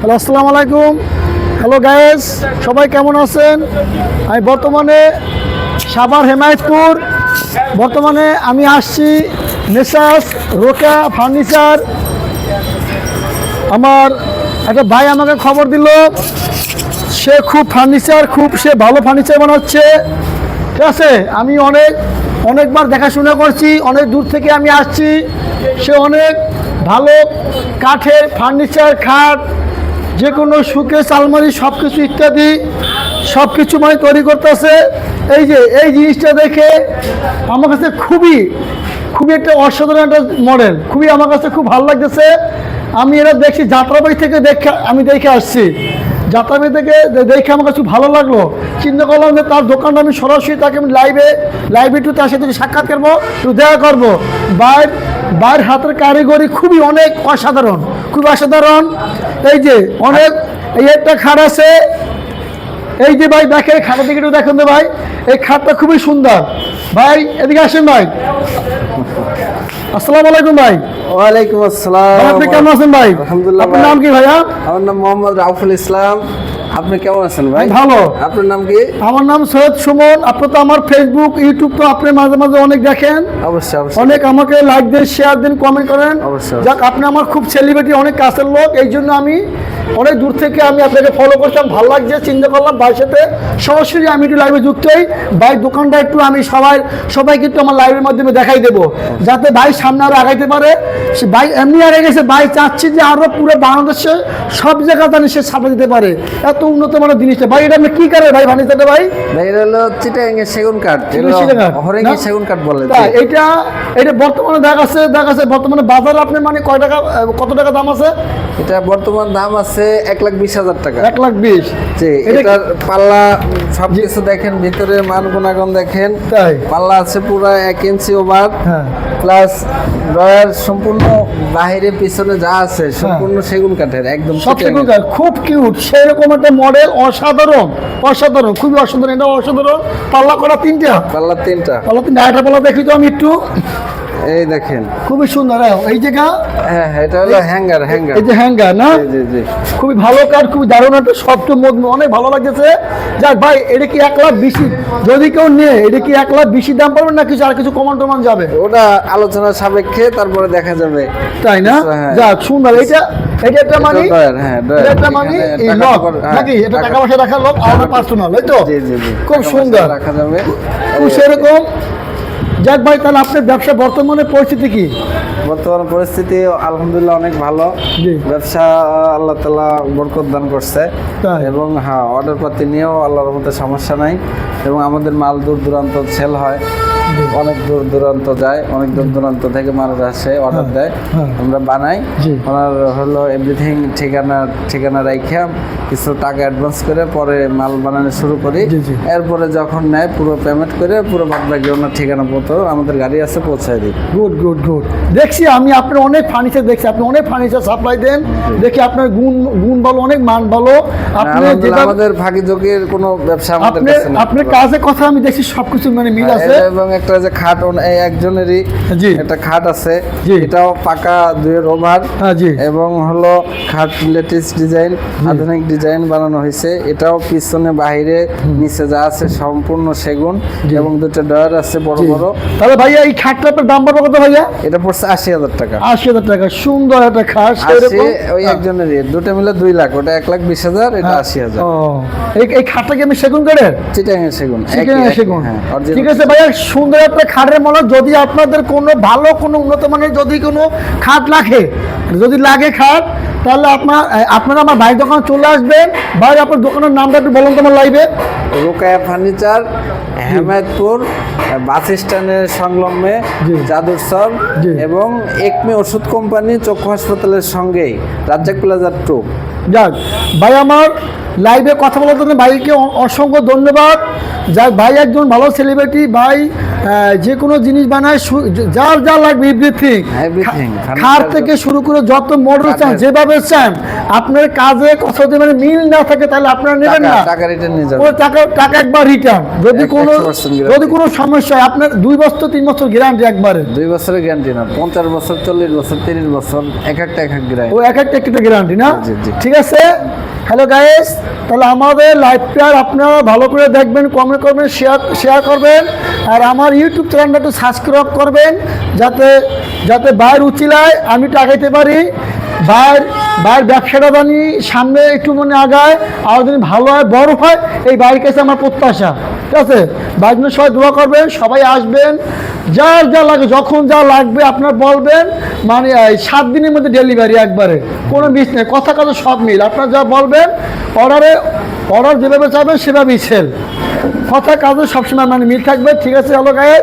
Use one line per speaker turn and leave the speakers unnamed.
Hello, আসসালামু আলাইকুম। Hello guys সবাই কেমন আছেন? আমি বর্তমানে সাভার হেমায়তপুর। বর্তমানে আমি আসছি মেসাস রোকা ফার্নিচার। আমার একটা ভাই আমাকে খবর দিল, সে খুব ফার্নিচার, খুব সে ভালো ফার্নিচার বানাচ্ছে। ঠিক আছে, আমি অনেক, অনেকবার দেখাশোনা করছি, অনেক দূর থেকে আমি আসছি। সে অনেক ভালো কাঠের ফার্নিচার, খাট যে কোনো সুকেশ আলমারি সব কিছু ইত্যাদি সব কিছু মানে তৈরি করতেছে। এই যে, এই জিনিসটা দেখে আমার কাছে খুবই খুবই একটা অসাধারণ একটা মডেল খুবই আমার কাছে খুব ভালো লাগতেছে। আমি এটা দেখছি, যাত্রাবাড়ি থেকে দেখে আমি দেখে আসছি। যাত্রাবাড়ি থেকে দেখে আমার কাছে খুব ভালো লাগল। চিন্তা করলাম যে তার দোকানটা আমি সরাসরি তাকে আমি লাইভে লাইভে একটু তার সাথে সাক্ষাৎ করব, একটু দেখা করব। বাইর বাইর হাতের কারিগরি খুবই অনেক অসাধারণ, খুব অসাধারণ। এই যে অনেক এই একটা খাট আছে। এই যে ভাই দেখে খাটা দিকে একটু দেখুন তো ভাই। এই খাটটা খুবই সুন্দর। ভাই এদিকে আসেন ভাই। আসসালামু আলাইকুম ভাই।
ওয়ালাইকুম আসসালাম।
আপনি কেমন আছেন ভাই?
আলহামদুলিল্লাহ
আপনার নাম কি ভাইয়া?
আমার নাম মোহাম্মদ রাউফুল ইসলাম। আপনি কেমন আছেন ভাই?
ভালো।
আপনার নাম কি?
আমার নাম সৈয়দ সুমন। আপনি তো আমার ফেসবুক ইউটিউব তো আপনি মাঝে মাঝে অনেক দেখেন।
অবশ্যই অবশ্যই।
অনেক আমাকে লাইক দেন শেয়ার দেন কমেন্ট করেন।
অবশ্যই।
যাক আপনি আমার খুব সেলিব্রিটি অনেক কাছের লোক এই জন্য আমি অনেক দূর থেকে আমি আপনাকে ফলো করতাম ভালো লাগছে চিন্তা করলাম ভাইয়ের সাথে। সরাসরি আমি একটু লাইভে যুক্ত হই। ভাই দোকানটা একটু আমি সবাই সবাইকে একটু আমার লাইভের মাধ্যমে দেখাই দেবো। যাতে ভাই সামনে আরও আগাইতে পারে। সে ভাই এমনি আগে গেছে ভাই চাচ্ছি যে আরও পুরো বাংলাদেশে সব জায়গা জানি সে সামনে দিতে পারে। এত উন্নত মানের জিনিসটা ভাই এটা আপনি কি করে ভাই ভানিসাটা ভাই?
ভাই এটা হলো চিটাং এর সেগুন কাঠ
সেগুন কাঠ,
হরেঙ্গি
না?
সেগুন কাঠ বলে
এটা এটা বর্তমানে দেখা যাচ্ছে দেখা যাচ্ছে বর্তমানে বাজারে আপনি মানে কয় টাকা কত টাকা দাম আছে?
এটা বর্তমান দাম আছে এক লাখ বিশ হাজার টাকা।
এক লাখ বিশ।
জি
এটা
এটার পাল্লা সব কিছু দেখেন ভিতরে মান গুণাগুণ দেখেন।
তাই?
পাল্লা আছে পুরো এক ইঞ্চি ওভার।
হ্যাঁ।
প্লাস ড্রয়ার সম্পূর্ণ বাহিরে পিছনে যা আছে সম্পূর্ণ সেগুন কাঠের একদম
সব থেকে
এর।
খুব কিউট সেরকম একটা মডেল অসাধারণ অসাধারণ খুবই অসাধারণ। এটা অসাধারণ। পাল্লা করা তিনটা?
পাল্লা তিনটা।
পাল্লা তিনটা। একটা পাল্লা দেখি তো আমি একটু।
এই দেখেন।
খুবই সুন্দর হ্যাঁ, এই জায়গা?
হ্যাঁ হ্যাঁ, এটা হলো হ্যাঙ্গার হ্যাঙ্গার।
এই যে হ্যাঙ্গার না?
জি জি
খুবই ভালো কাঠ খুবই দারুণ একটা সফট অনেক ভালো লাগতেছে। যাক ভাই এটা কি এক লাখ বেশি? যদি কেউ নেয় এটা কি এক লাখ বেশি দাম পাবেন না কিছু আর কিছু কমান টমান যাবে?
ওটা আলোচনার সাপেক্ষে তারপরে দেখা যাবে।
তাই না?
হ্যাঁ।
যাক সুন্দর। এটা এটা একটা মানে
এটা ড্রয়ার, ড্রয়ার।
এটা একটা মানে
এখানে
এই
টাকা
লক নাকি? এটা
টাকা-
টাকা পয়সা রাখার লক আর পার্সোনাল এই তো?
জি জি জি।
খুব সুন্দর।
রাখা যাবে।
সেরকম। যাক ভাই তাহলে আপনার ব্যবসা বর্তমানে পরিস্থিতি কি?
বর্তমান পরিস্থিতি আলহামদুলিল্লাহ অনেক ভালো। ব্যবসা আল্লাহ তালা বরকত দান করছে। এবং হ্যাঁ অর্ডার পাতি নিয়েও আল্লাহর মধ্যে সমস্যা নাই। এবং আমাদের মাল দূর দূরান্ত সেল হয়। অনেক দূর দূরান্ত যায় অনেক দূর দূরান্ত থেকে মানুষ আসে অর্ডার
হ্যাঁ,
দেয়।
হ্যাঁ।
আমরা বানাই। ওনার হলো এভরিথিং ঠিকানা ঠিকানা রাইখা কিছু টাকা অ্যাডভান্স করে পরে মাল বানানো শুরু করি। এরপরে যখন নেয় পুরো পেমেন্ট করে পুরো বাদ বাকি ওনার ঠিকানা মতো আমাদের গাড়ি আছে পৌঁছায় দিই।
গুড গুড গুড দেখছি আমি আপনার অনেক ফার্নিচার দেখছি। আপনি অনেক ফার্নিচার সাপ্লাই দেন। দেখি আপনার গুণ গুণ ভালো অনেক মান ভালো আপনি যেটা
আমাদের কোনো ব্যবসা আমাদের কাছে নেই।
আপনার কাজের কথা আমি দেখছি সবকিছু মানে মিল আছে।
এটা এবং একটা যে খাট একজনেরই
জি।
একটা খাট আছে। এটাও পাকা দুয়ের ওভার।
হ্যাঁ জি।
এবং হলো খাট লেটেস্ট ডিজাইন আধুনিক ডিজাইন বানানো হয়েছে। এটাও পিছনে বাইরে নিচে যা আছে সম্পূর্ণ সেগুন। এবং দুটো ডয়ার আছে বড় বড়।
তাহলে ভাইয়া এই খাটটা আপনার দাম পড়বে কত ভাইয়া?
এটা পড়ছে আশি হাজার টাকা।
আশি হাজার টাকা সুন্দর একটা খাস
ওই একজনের দুটো মিলে দুই লাখ ওটা এক লাখ বিশ হাজার এটা আশি হাজার।
এই খাটটা কি আমি সেগুন করে
চিটাঙের সেগুন হ্যাঁ,
ঠিক আছে ভাইয়া সুন্দর একটা খাটের মনে হয় যদি আপনাদের কোনো ভালো কোনো উন্নত মানের যদি কোনো খাট লাগে যদি লাগে খাট তাহলে আপনার আপনারা আমার ভাই দোকানে চলে আসবেন। ভাই আপনার দোকানের নামটা একটু বলুন তোমার লাইভে।
রোকায়া ফার্নিচার হেমায়তপুর বাস স্ট্যান্ডের সংলগ্নে
জি।
যাদুরসর
জি।
এবং একমি ওষুধ কোম্পানি চক্ষু হাসপাতালের সঙ্গেই রাজ্জাক প্লাজার টু।
যাক ভাই আমার লাইভে কথা বলার জন্য ভাইকে অসংখ্য ধন্যবাদ। যাক ভাই একজন ভালো সেলিব্রিটি ভাই যে কোনো জিনিস বানায় যার যা লাগবে এভরিথিং খার থেকে শুরু করে যত মডেল চান চান আপনার কাজে কথা যদি মানে মিল না থাকে তাহলে আপনারা নেবেন না।
টাকা রিটার্ন নিয়ে যাবে
ওই টাকা টাকা একবার রিটার্ন যদি কোনো যদি কোনো সমস্যা হয় আপনার দুই বছর তিন বছর গ্যারান্টি একবারে।
দুই বছরের গ্যারান্টি না পঞ্চাশ বছর চল্লিশ বছর তিরিশ বছর এক একটা এক এক গ্যারান্টি
ও এক একটা একটা গ্যারান্টি না। ঠিক আছে? হ্যালো গাইস তাহলে আমাদের লাইভটা আপনারা ভালো করে দেখবেন কমেন্ট করবেন শেয়ার শেয়ার করবেন। আর আমার ইউটিউব চ্যানেলটা একটু সাবস্ক্রাইব করবেন যাতে যাতে বাইর উচিলায় আমি টাকাইতে পারি। বাইর বাইর ব্যবসাটা জানি সামনে একটু মনে আগায়, আর যদি ভালো হয়, বড় হয়, এই বাইরের কাছে আমার প্রত্যাশা। ঠিক আছে? বাইর জন্য সবাই দোয়া করবেন, সবাই আসবেন যার যা লাগে, যখন যা লাগবে আপনার বলবেন মানে সাত দিনের মধ্যে ডেলিভারি একবারে। কোনো মিস নেই, কথা কথা সব মিল। আপনার যা বলবেন অর্ডারে অর্ডার যেভাবে চাইবেন, সেভাবেই সেল কথা কাজে সবসময় মানে মিল থাকবে, ঠিক আছে হলো গায়ে?